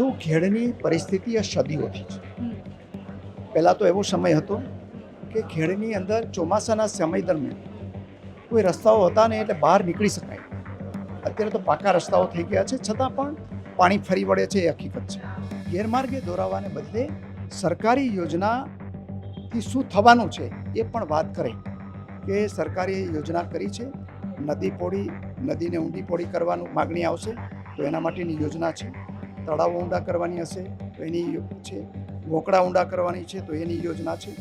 જો ખેડની પરિસ્થિતિ આ સદીઓથી છે. પહેલાં તો એવો સમય હતો કે ખેડની અંદર ચોમાસાના સમય દરમિયાન કોઈ રસ્તાઓ હતા ને એટલે બહાર નીકળી શકાય. અત્યારે તો પાકા રસ્તાઓ થઈ ગયા છે, છતાં પણ પાણી ફરી વળે છે એ હકીકત છે. ગેરમાર્ગે દોરાવાને બદલે સરકારી યોજનાથી શું થવાનું છે એ પણ વાત કરે કે સરકારે યોજના કરી છે. નદી પોળી, નદીને ઊંડી પોળી કરવાનું માગણી આવશે તો એના માટેની યોજના છે. તળાવો ઊંડા કરવાની હશે તો એની છે વોકડા ઊંડા કરવાની છે તો એની યોજના છે.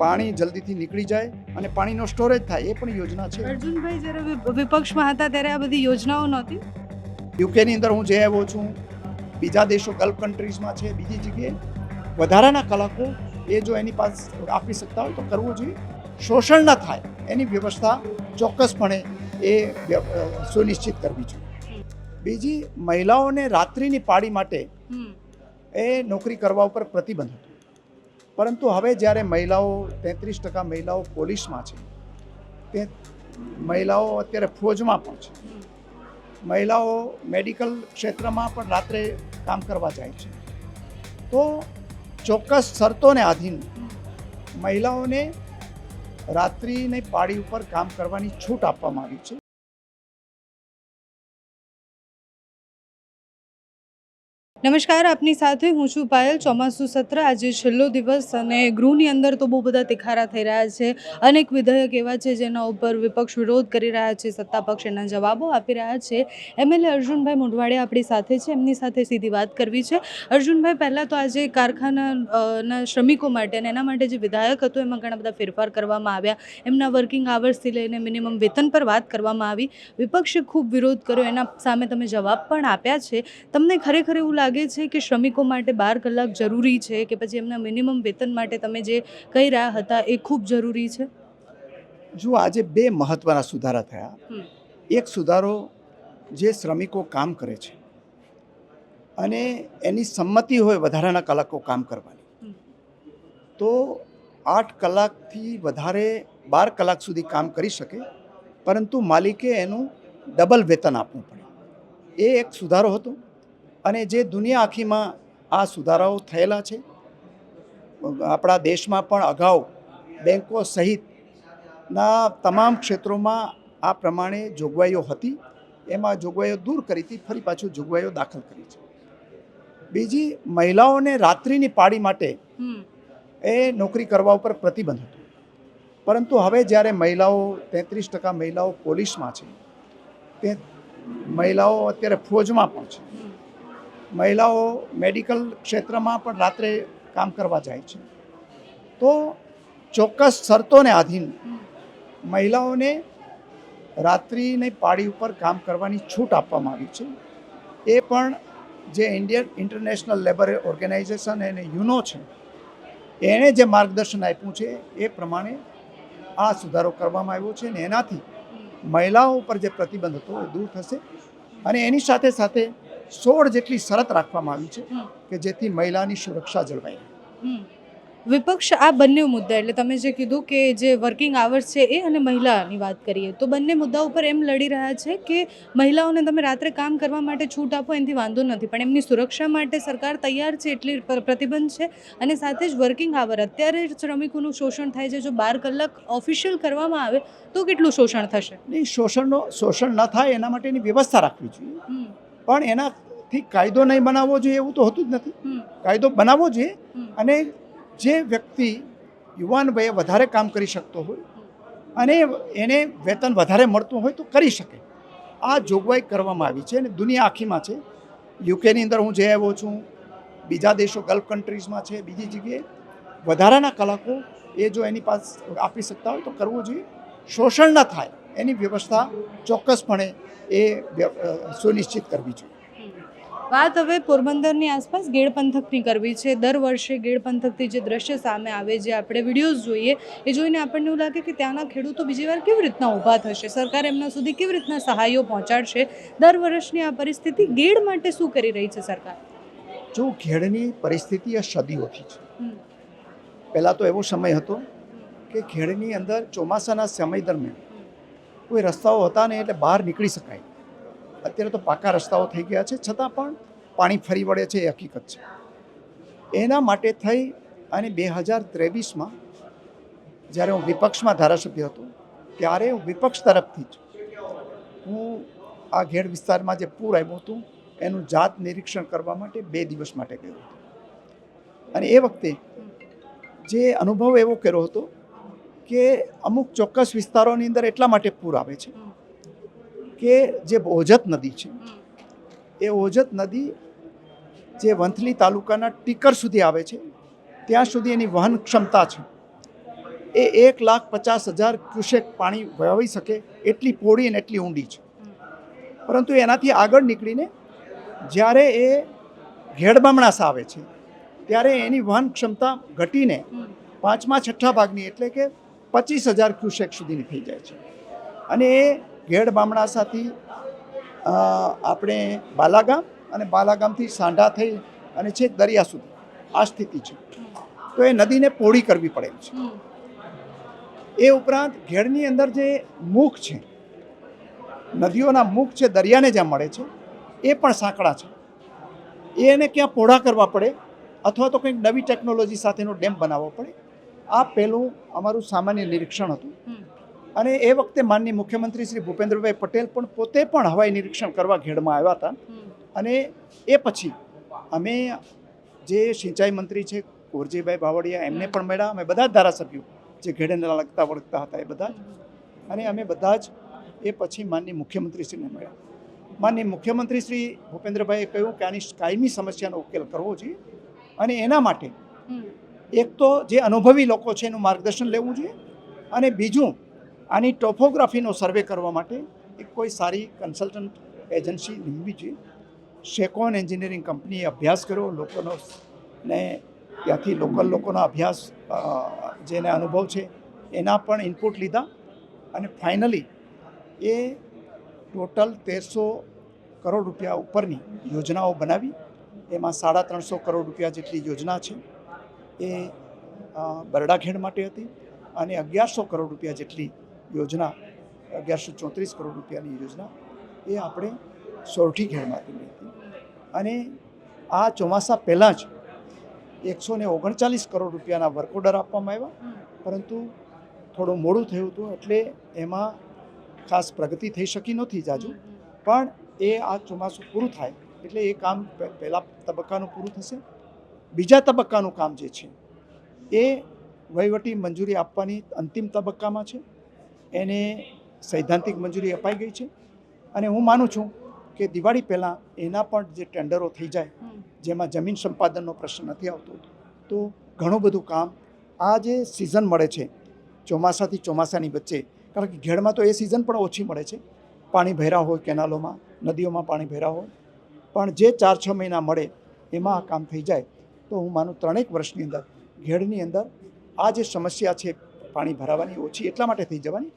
પાણી જલ્દીથી નીકળી જાય અને પાણીનો સ્ટોરેજ થાય એ પણ યોજના છે. અર્જુનભાઈ જ્યારે વિપક્ષમાં હતા ત્યારે આ બધી યોજનાઓ નહોતી? યુકેની અંદર હું જઈ આવ્યો છું બીજા દેશો ગલ્ફ કન્ટ્રીઝમાં છે બીજી જગ્યાએ વધારાના કલાકો એ જો એની પાસે આપી શકતા હોય તો કરવું જોઈએ. શોષણ ન થાય એની વ્યવસ્થા ચોક્કસપણે એ સુનિશ્ચિત કરવી જોઈએ. બીજી મહિલાઓને રાત્રિની પાળી માટે એ નોકરી કરવા ઉપર પ્રતિબંધ હતો. પરંતુ હવે જ્યારે મહિલાઓ તેત્રીસ ટકા મહિલાઓ પોલીસમાં છે તે મહિલાઓ અત્યારે ફોજમાં પણ છે. મહિલાઓ મેડિકલ ક્ષેત્રમાં પણ રાત્રે કામ કરવા જાય છે. તો ચોક્કસ શરતોને આધીન મહિલાઓને રાત્રિની પાળી ઉપર કામ કરવાની છૂટ આપવામાં આવી છે. નમસ્કાર, આપની સાથે હું છું પાયલ. ચોમાસું સત્ર આજે છેલ્લો દિવસ અને ગૃહની અંદર તો બહુ બધા તિખારા થઈ રહ્યા છે. અનેક વિધેયક એવા છે જેના ઉપર વિપક્ષ વિરોધ કરી રહ્યા છે, સત્તા પક્ષ એના જવાબો આપી રહ્યા છે. એમએલએ અર્જુનભાઈ મોઢવાડિયા આપણી સાથે છે, એમની સાથે સીધી વાત કરવી છે. અર્જુનભાઈ, પહેલાં તો આજે કારખાના ના શ્રમિકો માટે અને એના માટે જે વિધાયક હતો, એમાં ઘણા બધા ફેરફાર કરવામાં આવ્યા. એમના વર્કિંગ આવર્સથી લઈને મિનિમમ વેતન પર વાત કરવામાં આવી. વિપક્ષે ખૂબ વિરોધ કર્યો, એના સામે તમે જવાબ પણ આપ્યા છે. તમને ખરેખર એવું લાગે છે કે શ્રમિકો માટે બાર કલાક જરૂરી છે કે પછી એમના મિનિમમ વેતન માટે તમે જે કહી રહ્યા હતા એ ખૂબ જરૂરી છે? જો આજે બે મહત્વના સુધારા થયા. એક સુધારો જે શ્રમિકો કામ કરે છે અને એની સંમતિ હોય વધારાના કલાકો કામ કરવાની. તો આઠ કલાકથી વધારે બાર કલાક સુધી કામ કરી શકે પરંતુ માલિકે એનું ડબલ વેતન આપવું પડે. એ એક સુધારો હતો. અને જે દુનિયા આખીમાં આ સુધારાઓ થયેલા છે આપણા દેશમાં પણ અગાઉ બેન્કો સહિતના તમામ ક્ષેત્રોમાં આ પ્રમાણે જોગવાઈઓ હતી. એમાં જોગવાઈઓ દૂર કરી હતી ફરી પાછું જોગવાઈઓ દાખલ કરી છે. બીજી મહિલાઓને રાત્રિની પાળી માટે એ નોકરી કરવા ઉપર પ્રતિબંધ હતો. પરંતુ હવે જ્યારે મહિલાઓ તેત્રીસ ટકા મહિલાઓ પોલીસમાં છે તે મહિલાઓ અત્યારે ફોજમાં પણ છે. મહિલાઓ મેડિકલ ક્ષેત્રમાં પણ રાત્રે કામ કરવા જાય છે. તો ચોક્કસ શરતોને આધીન મહિલાઓને રાત્રિની પાળી ઉપર કામ કરવાની છૂટ આપવામાં આવી છે. એ પણ જે ઇન્ડિયન ઇન્ટરનેશનલ લેબર ઓર્ગેનાઇઝેશન અને યુનો છે, એણે જે માર્ગદર્શન આપ્યું છે એ પ્રમાણે આ સુધારો કરવામાં આવ્યો છે અને એનાથી મહિલાઓ ઉપર જે પ્રતિબંધ હતો એ દૂર થશે અને એની સાથે સાથે સોળ જેટલી શરત રાખવામાં આવી છે કે જેથી મહિલાની સુરક્ષા જળવાઈ રહે. વિપક્ષ આ બંને મુદ્દા એટલે તમે જે કીધું કે જે વર્કિંગ આવર્સ છે એ અને મહિલાની વાત કરીએ તો બંને મુદ્દા ઉપર એમ લડી રહ્યા છે કે મહિલાઓને તમે રાત્રે કામ કરવા માટે છૂટ આપો એનાથી વાંધો નથી. પણ એમની સુરક્ષા માટે સરકાર તૈયાર છે એટલી પ્રતિબંધ છે અને સાથે જ વર્કિંગ આવર અત્યારે શ્રમિકોનું શોષણ થાય છે. જો બાર કલાક ઓફિશિયલ કરવામાં આવે તો કેટલું શોષણ થશે? નહીં શોષણનો શોષણ ન થાય એના માટેની વ્યવસ્થા રાખવી જોઈએ. પણ એનાથી કાયદો નહીં બનાવવો જોઈએ એવું તો હોતું જ નથી. કાયદો બનાવવો જોઈએ અને જે વ્યક્તિ યુવાન વયે વધારે કામ કરી શકતો હોય અને એને વેતન વધારે મળતું હોય તો કરી શકે. આ જોગવાઈ કરવામાં આવી છે અને દુનિયા આખીમાં છે. યુકેની અંદર હું જઈ આવ્યો છું. બીજા દેશો ગલ્ફ કન્ટ્રીઝમાં છે. બીજી જગ્યાએ વધારાના કલાકો એ જો એની પાસે આપી શકતા હોય તો કરવું જોઈએ. શોષણ ન થાય. એની વ્યવસ્થા ચોક્કસપણે એ સુનિશ્ચિત કરવી જોઈએ. વાત હવે પોરબંદરની આસપાસ ગેડ પંથકની કરવી છે. દર વર્ષે ગેડ પંથકથી જે દ્રશ્ય સામે આવે જે આપણે વિડીયોઝ જોઈએ એ જોઈને આપણને એવું લાગે કે ત્યાંના ખેડૂતો બીજી વાર કેવી રીતના ઊભા થશે? સરકાર એમના સુધી કેવી રીતના સહાયો પહોંચાડશે? દર વર્ષની આ પરિસ્થિતિ ગેડ માટે શું કરી રહી છે સરકાર? જો ખેડની પરિસ્થિતિ આ સદીઓથી છે. પહેલાં તો એવો સમય હતો કે ખેડની અંદર ચોમાસાના સમય દરમિયાન કોઈ રસ્તાઓ હતા ને એટલે બહાર નીકળી શકાય. અત્યારે તો પાકા રસ્તાઓ થઈ ગયા છે, છતાં પણ પાણી ફરી વળે છે એ હકીકત છે. એના માટે થઈ અને બે હજાર ત્રેવીસમાં જ્યારે હું વિપક્ષમાં ધારાસભ્ય હતો, ત્યારે હું વિપક્ષ તરફથી જ હું આ ઘેડ વિસ્તારમાં જે પૂર આવ્યું હતું, એનું જાત નિરીક્ષણ કરવા માટે બે દિવસ માટે ગયો હતો. અને એ વખતે જે અનુભવ એવો કર્યો હતો કે અમુક ચોક્કસ વિસ્તારોની અંદર એટલા માટે પૂર આવે છે કે જે ઓજત નદી છે એ ઓજત નદી જે વંથલી તાલુકાના ટીકર સુધી આવે છે ત્યાં સુધી એની વહન ક્ષમતા છે. એ એક લાખ પચાસ હજાર ક્યુસેક પાણી વહાવી શકે એટલી પોળી અને એટલી ઊંડી છે. પરંતુ એનાથી આગળ નીકળીને જ્યારે એ ઘેડબામણાસ આવે છે ત્યારે એની વહન ક્ષમતા ઘટીને પાંચમા છઠ્ઠા ભાગની એટલે કે પચીસ હજાર ક્યુસેક સુધીની થઈ જાય છે. અને એ ઘેડ બામણાસાથી આપણે બાલાગામ અને બાલાગામથી સાંઢા થઈ અને છે દરિયા સુધી. આ સ્થિતિ છે. તો એ નદીને પોળી કરવી પડે છે. એ ઉપરાંત ઘેડની અંદર જે મુખ છે નદીઓના મુખ છે દરિયાને જ્યાં મળે છે એ પણ સાંકડા છે. એને ક્યાં પહોળા કરવા પડે? અથવા તો કંઈક નવી ટેકનોલોજી સાથેનો ડેમ બનાવવો પડે? આ પહેલું અમારું સામાન્ય નિરીક્ષણ હતું. અને એ વખતે માનનીય મુખ્યમંત્રી શ્રી ભૂપેન્દ્રભાઈ પટેલ પણ પોતે પણ હવાઈ નિરીક્ષણ કરવા ઘેડમાં આવ્યા હતા. અને એ પછી અમે જે સિંચાઈ મંત્રી છે કુરજીભાઈ બાવળિયા એમને પણ મળ્યા. અમે બધા જ ધારાસભ્યો જે ઘેડને લગતા વળગતા હતા એ બધા જ. અને અમે બધા જ એ પછી માનનીય મુખ્યમંત્રીશ્રીને મળ્યા. માનનીય મુખ્યમંત્રી શ્રી ભૂપેન્દ્રભાઈએ કહ્યું કે આની કાયમી સમસ્યાનો ઉકેલ કરવો જોઈએ. અને એના માટે એક તો જે અનુભવી લોકો છે એનું માર્ગદર્શન લેવું જોઈએ અને બીજું, આની ટોપોગ્રાફીનો સર્વે કરવા માટે એક કોઈ સારી કન્સલ્ટન્ટ એજન્સી નીમવી જોઈએ. શેકોન એન્જિનિયરિંગ કંપનીએ અભ્યાસ કર્યો, લોકોનો ને ત્યાંથી લોકલ લોકોના અભ્યાસ જેને અનુભવ છે, એના પણ ઇનપુટ લીધા અને ફાઇનલી એ ટોટલ તેરસો કરોડ રૂપિયા ઉપરની યોજનાઓ બનાવી. એમાં સાડા ત્રણસો કરોડ રૂપિયા જેટલી યોજના છે. એ બરડાખેડ માટે હતી અને અગિયારસો કરોડ રૂપિયા જેટલી યોજના, અગિયારસો ચોત્રીસ કરોડ રૂપિયાની યોજના એ આપણે સોરઠી ખેડમાંથી હતી. અને આ ચોમાસા પહેલાં જ એકસો ને ઓગણચાલીસ કરોડ રૂપિયાના વર્ક ઓર્ડર આપવામાં આવ્યા, પરંતુ થોડું મોડું થયું હતું એટલે એમાં ખાસ પ્રગતિ થઈ શકી નથી જાજુ. પણ એ આ ચોમાસું પૂરું થાય એટલે એ કામ પહેલા તબક્કાનું પૂરું થશે. બીજા તબક્કાનું કામ જે છે, એ વહીવટી મંજૂરી આપવાની અંતિમ તબક્કામાં છે. એને સૈદ્ધાંતિક મંજૂરી અપાઈ ગઈ છે. અને હું માનું છું કે દિવાળી પહેલાં એના પણ જે ટેન્ડરો થઈ જાય, જેમાં જમીન સંપાદનનો પ્રશ્ન નથી આવતો, તો ઘણું બધું કામ આ જે સિઝન મળે છે, ચોમાસાથી ચોમાસાની વચ્ચે, કારણ કે ઘેડમાં તો એ સિઝન પણ ઓછી મળે છે. પાણી ભેરા હોય કેનાલોમાં, નદીઓમાં પાણી ભેરા હોય, પણ જે ચાર છ મહિના મળે, એમાં આ કામ થઈ જાય. તો હું માનું ત્રણેક વર્ષની અંદર, ઘેડની અંદર આ જે સમસ્યા છે પાણી ભરાવાની ઓછી એટલા માટે થઈ જવાની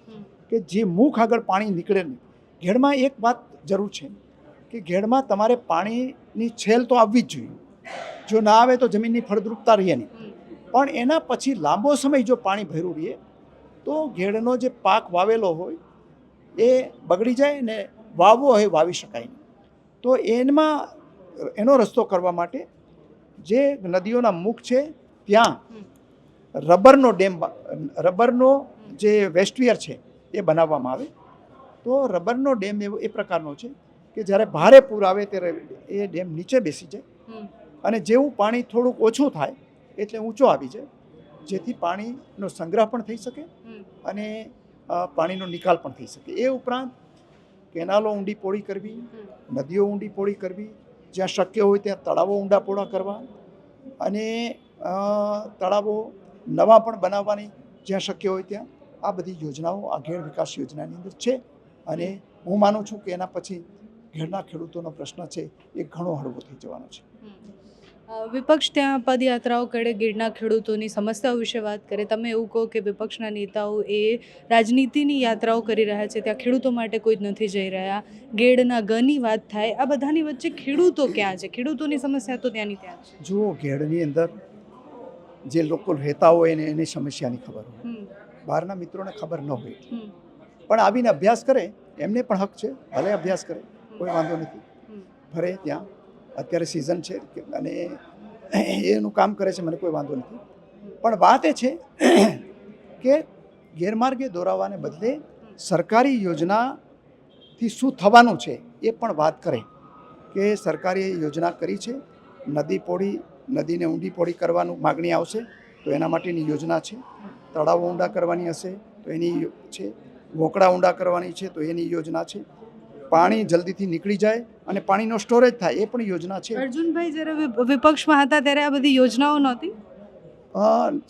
કે જે મુખ આગળ પાણી નીકળે નહીં. ઘેડમાં એક વાત જરૂર છે કે ઘેડમાં તમારે પાણીની છેલ તો આવવી જ જોઈએ. જો ના આવે તો જમીનની ફળદ્રુપતા રહે નહીં. પણ એના પછી લાંબો સમય જો પાણી ભર્યું રહે, તો ઘેડનો જે પાક વાવેલો હોય, એ બગડી જાય ને વાવવો હોય, વાવી શકાય તો એમાં એનો રસ્તો કરવા માટે જે નદીઓના મુખ છે ત્યાં રબરનો ડેમ રબરનો જે વેસ્ટવિયર છે એ બનાવવામાં આવે. તો રબરનો ડેમ એવો એ પ્રકારનો છે કે જ્યારે ભારે પૂર આવે ત્યારે એ ડેમ નીચે બેસી જાય. અને જેવું પાણી થોડુંક ઓછું થાય એટલે ઊંચો આવી જાય. જેથી પાણીનો સંગ્રહ પણ થઈ શકે અને પાણીનો નિકાલ પણ થઈ શકે. એ ઉપરાંત કેનાલો ઊંડી પોળી કરવી નદીઓ ઊંડી પોળી કરવી જ્યાં શક્ય હોય ત્યાં તળાવો ઊંડા પૂર્ણ કરવા અને તળાવો નવા પણ બનાવવાની જ્યાં શક્ય હોય ત્યાં આ બધી યોજનાઓ આ ઘેર વિકાસ યોજનાની અંદર છે. અને હું માનું છું કે એના પછી ઘેરના ખેડૂતોનો પ્રશ્ન છે એ ઘણો હળવો થઈ જવાનો છે. વિપક્ષ ત્યાં પદયાત્રાઓ કરે ગીરના ખેડૂતોની સમસ્યાઓ વિશે વાત કરે. તમે એવું કહો કે વિપક્ષના નેતાઓ એ રાજનીતિની યાત્રાઓ કરી રહ્યા છે ત્યાં ખેડૂતો માટે કોઈ જ નથી જઈ રહ્યા. ગેડના ગની વાત થાય. આ બધાની વચ્ચે ખેડૂતો ક્યાં છે? ખેડૂતોની સમસ્યા તો ત્યાંની ત્યાં છે. જુઓ ગેડની અંદર જે લોકો રહેતા હોય એને એની સમસ્યાની ખબર હોય. બહારના મિત્રોને ખબર ન હોય. પણ આવીને અભ્યાસ કરે એમને પણ હક છે. ભલે અભ્યાસ કરે કોઈ વાંધો નથી. ફરે ત્યાં. અત્યારે સિઝન છે અને એનું કામ કરે છે, મને કોઈ વાંધો નથી. પણ વાત એ છે કે ગેરમાર્ગે દોરાવાને બદલે સરકારી યોજનાથી શું થવાનું છે એ પણ વાત કરે. કે સરકારે યોજના કરી છે, નદી પોળી, નદીને ઊંડી પોળી કરવાનું માગણી આવશે, તો એના માટેની યોજના છે. તળાવો ઊંડા કરવાની હશે, તો એની છે. વોકડા ઊંડા કરવાની છે, તો એની યોજના છે. પાણી જલ્દીથી નીકળી જાય અને પાણીનો સ્ટોરેજ થાય એ પણ યોજના છે. અર્જુનભાઈ જ્યારે વિપક્ષમાં હતા ત્યારે આ બધી યોજનાઓ નહોતી?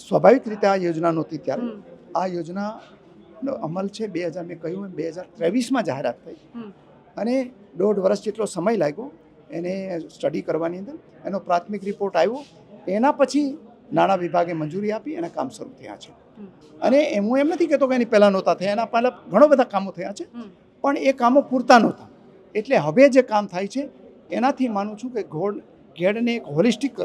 સ્વાભાવિક રીતે આ યોજના નહોતી ત્યારે. આ યોજનાનો અમલ છે બે હજાર મેં કહ્યું એમ બે હજાર ત્રેવીસમાં જાહેરાત થઈ. અને દોઢ વર્ષ જેટલો સમય લાગ્યો એને સ્ટડી કરવાની અંદર. એનો પ્રાથમિક રિપોર્ટ આવ્યો. એના પછી નાણાં વિભાગે મંજૂરી આપી અને કામ શરૂ થયા છે. અને એમ હું એમ નથી કહેતો કે એની પહેલાં નહોતા થયા. એના પહેલાં ઘણા બધા કામો થયા છે. પણ એ કામો પૂરતા નહોતા. એટલે હવે જે કામ થાય છે, એનાથી માનું છું કે ઘોડ, ઘેડને એક હોલિસ્ટિક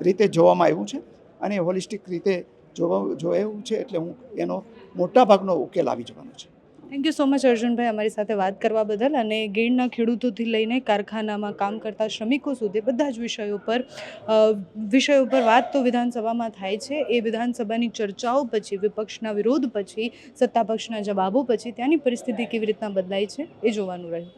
રીતે જોવામાં આવ્યું છે અને હોલિસ્ટિક રીતે જોવા, જોયું છે એટલે હું એનો મોટા ભાગનો ઉકેલ આવી જવાનો છે. Thank you so much Arjunbhai, અમારી સાથે વાત કરવા બદલ અને ગીરના ખેડૂતોથી લઈને કારખાનામાં કામ કરતા શ્રમિકો સુધી બધા જ વિષયો પર વિષયો પર વાત તો વિધાનસભામાં થાય છે. એ વિધાનસભાની ચર્ચાઓ પછી, વિપક્ષના વિરોધ પછી, સત્તાપક્ષના જવાબો પછી, ત્યાંની પરિસ્થિતિ કેવી રીતના બદલાય છે એ જોવાનું રહ્યું.